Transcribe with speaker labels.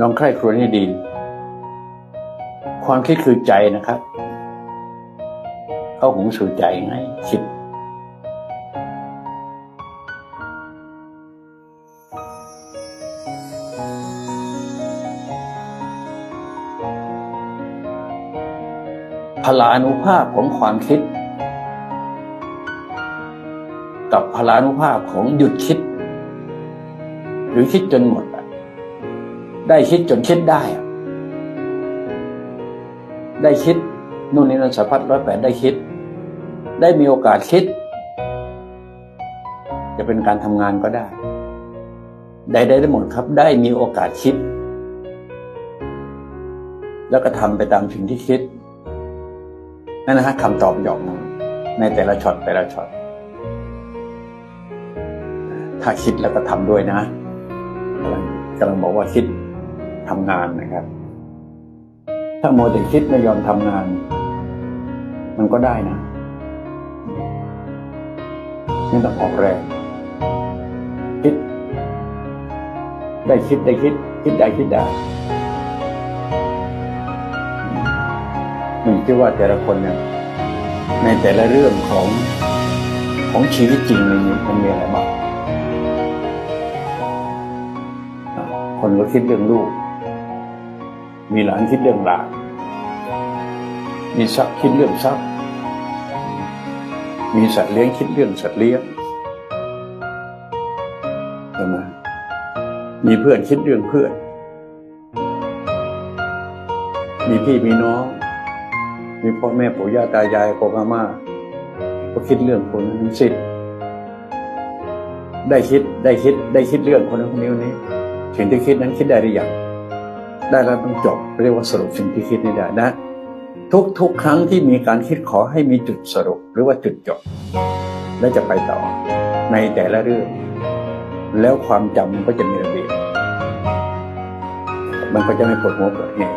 Speaker 1: ลองใคร่ครวญให้ดี ความคิดคือใจนะครับ เข้าหูสู่ใจไงคิดพลานุภาพของความคิด กับพลานุภาพของหยุดคิด หรือคิดจนหมด ได้คิดจนคิดได้ ได้คิดนู่นนี่นั่นสารพัดร้อยแปดได้คิด ได้มีโอกาสคิด จะเป็นการทำงานก็ได้ ได้ได้ได้หมดครับได้มีโอกาสคิด แล้วก็ทำไปตามสิ่งที่คิดนั่นนะฮะคำตอบหยอกนะในแต่ละช็อตแต่ละช็อตถ้าคิดแล้วก็ทำด้วยนะกำลังกำลังบอกว่าคิด ทำงานนะครับ ถ้าโมแต่คิดไม่ยอมทำงาน มันก็ได้นะนี่ต้องออกแรงคิด ได้คิดได้คิด คิดได้คิดได้หนึ่งที่ว่าแต่ละคนเนี่ยในแต่ละเรื่องของของชีวิตจริงมันมีมันมีอะไรบ้างคนก็คิดเรื่องลูก มีหลานคิดเรื่องหลาน มีทรัพย์คิดเรื่องทรัพย์ มีสัตว์เลี้ยงคิดเรื่องสัตว์เลี้ยงใช่ไหมมีเพื่อนคิดเรื่องเพื่อน มีพี่มีน้อง มีพ่อแม่ปู่ย่าตายายกงอาม่าก็คิดเรื่องคนนั้นทั้งสิ้นได้คิดได้คิดได้คิดเรื่องคนนั้นคนนี้คนนี้สิ่งที่คิดนั้นคิดได้หรือยัง ได้แล้วต้องจบ เรียกว่าสรุปสิ่งที่คิดนี่ได้นะ ทุกทุกครั้งที่มีการคิดขอให้มีจุดสรุปหรือว่าจุดจบ และจะไปต่อในแต่ละเรื่อง แล้วความจำมันก็จะมีระเบียบมันก็จะไม่ปวดหัวปวดเหตุ